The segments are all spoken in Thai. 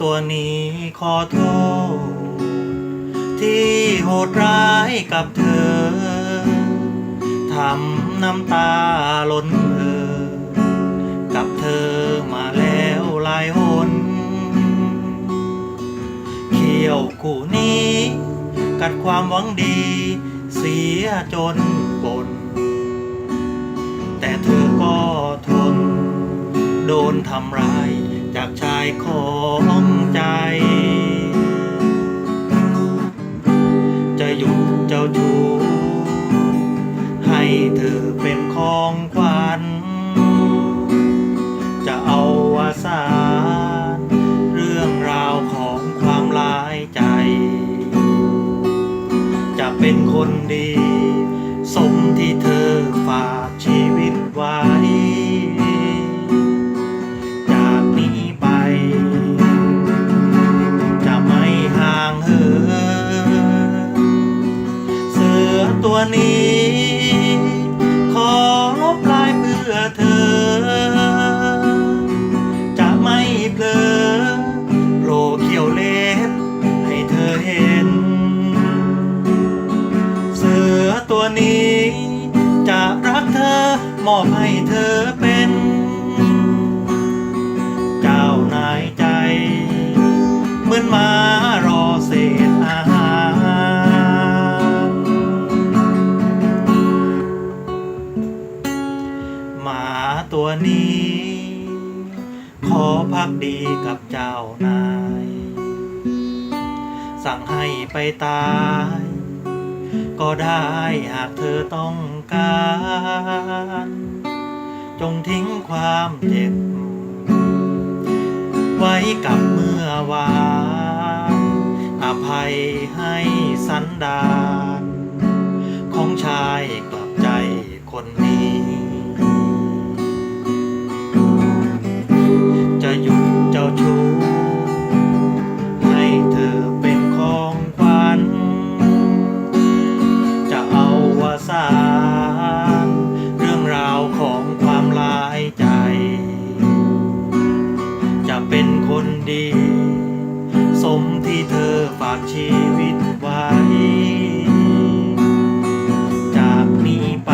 ตัวนี้ขอโทษ ที่โหดร้ายกับเธอ ทำน้ำตาล้นเออกับเธอมาแล้วหลายหนเขี้ยวคู่นี้ กัดความหวังดี เสียจนปนแต่เธอก็ทน โดนทำร้ายายของใจ จะหยุดเจ้าชู้ให้เธอเป็นของขวัญ จะเอาวาสานเรื่องราวของความลายใจ จะเป็นคนดี นี้ ขอลบลายเพื่อเธอ จะไม่เพลอโผล่เขียวเล็บให้เธอเห็น เสือตัวนี้ จะรักเธอมอบให้เธอ ขอพักดีกับเจ้านาย สั่งให้ไปตาย ก็ได้หากเธอต้องการ จงทิ้งความเจ็บ ไว้กับเมื่อวานอภัยให้สันดาน ของชายกลับใจคนนี้ เป็นคนดี สมที่เธอฝากชีวิตไว้ จากนี้ไป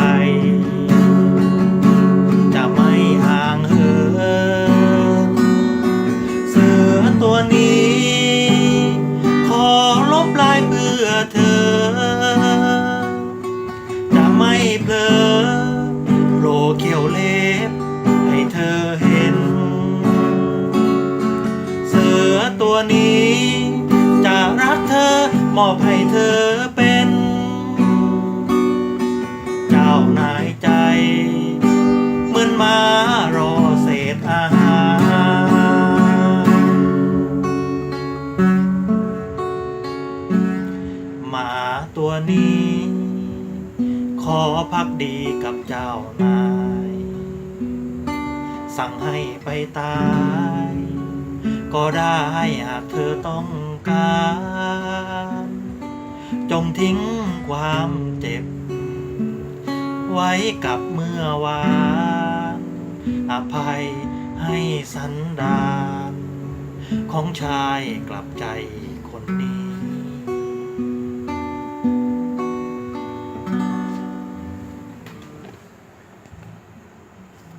จะไม่ห่างเหินเสือตัวนี้ ขอลบลายเพื่อเธอ จะไม่เผล นี้ จะรักเธอมอบให้เธอเป็น เจ้านายใจ เหมือนมารอเศษอาหาร หมาตัวนี้ ขอพักดีกับเจ้านาย สั่งให้ไปตาย ก็ได้หากเธอต้องการ จงทิ้งความเจ็บ ไว้กับเมื่อวานอภัยให้สันดาน ของชายกลับใจ